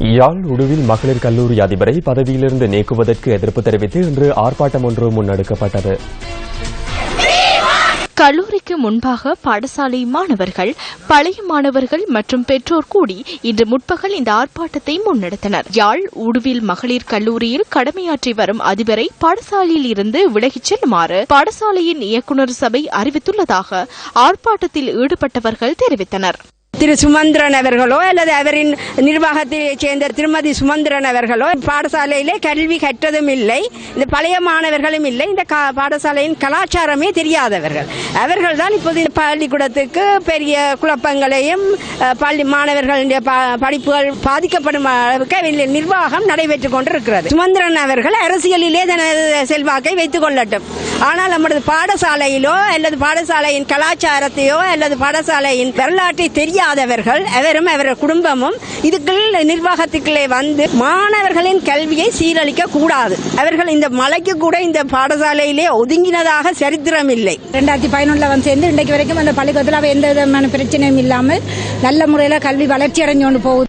யாழ் உடுவில் மகளிர் கல்லூரி அதிபரை பதவியிலிருந்து நீக்குவதற்கு எதிர்ப்பு தெரிவித்து இன்று ஆர்ப்பாட்டம் ஒன்று முன்னெடுக்கப்பட்டது. கல்லூரிக்கு முன்பாக பாடசாலை மாணவர்கள் பழைய மாணவர்கள் மற்றும் பெற்றோர் கூடி இன்று முற்பகல் இந்த ஆர்ப்பாட்டத்தை முன்னெடுத்தனர். யாழ் உடுவில் மகளிர் கல்லூரியில் கடமையாற்றி வரும் அதிபரை பாடசாலையில் இருந்து விலகிச் செல்லுமாறு பாடசாலையின் இயக்குநர் சபை அறிவித்துள்ளதாக ஆர்ப்பாட்டத்தில் ஈடுபட்டவர்கள் தெரிவித்தனர். திரு சுமந்திரன் அவர்களோ அல்லது அவரின் நிர்வாகத்தை சேர்ந்த திருமதி சுமந்திரன் அவர்களோ பாடசாலையிலே கல்வி கற்றதும் இல்லை இந்த பழைய மாணவர்களும் இல்லை இந்த கா- பாடசாலையின் கலாச்சாரமே தெரியாதவர்கள். அவர்கள் தான் இப்போது இந்த பள்ளிக்கூடத்துக்கு பெரிய குழப்பங்களையும் பள்ளி மாணவர்களுடைய ப- படிப்புகள் பாதிக்கப்படும் அளவுக்கு நிர்வாகம் நடைபெற்றுக் கொண்டிருக்கிறது. சுமந்திரன் அவர்கள் அரசியலிலே தனது செல்வாக்கை வைத்துக் கொள்ளட்டும். ஆனால் நமது பாடசாலையிலோ அல்லது பாடசாலையின் கலாச்சாரத்தையோ அல்லது பாடசாலையின் வரலாற்றை தெரியாதவர்கள் அவரும் அவரது குடும்பமும் இதுக்குள் நிர்வாகத்துக்குள்ளே வந்து மாணவர்களின் கல்வியை சீரழிக்க கூடாது அவர்கள் இந்த மலைக்கு கூட இந்த பாடசாலையிலே ஒதுங்கினதாக சரித்திரம் இல்லை. ரெண்டாயிரத்தி பதினொன்றில் வந்து சேர்ந்து இன்றைக்கு வரைக்கும் அந்த பள்ளிக்கூடத்தில் எந்த விதமான பிரச்சனையும் இல்லாமல் நல்ல முறையில் கல்வி வளர்ச்சி அடைஞ்சு கொண்டு போகுது.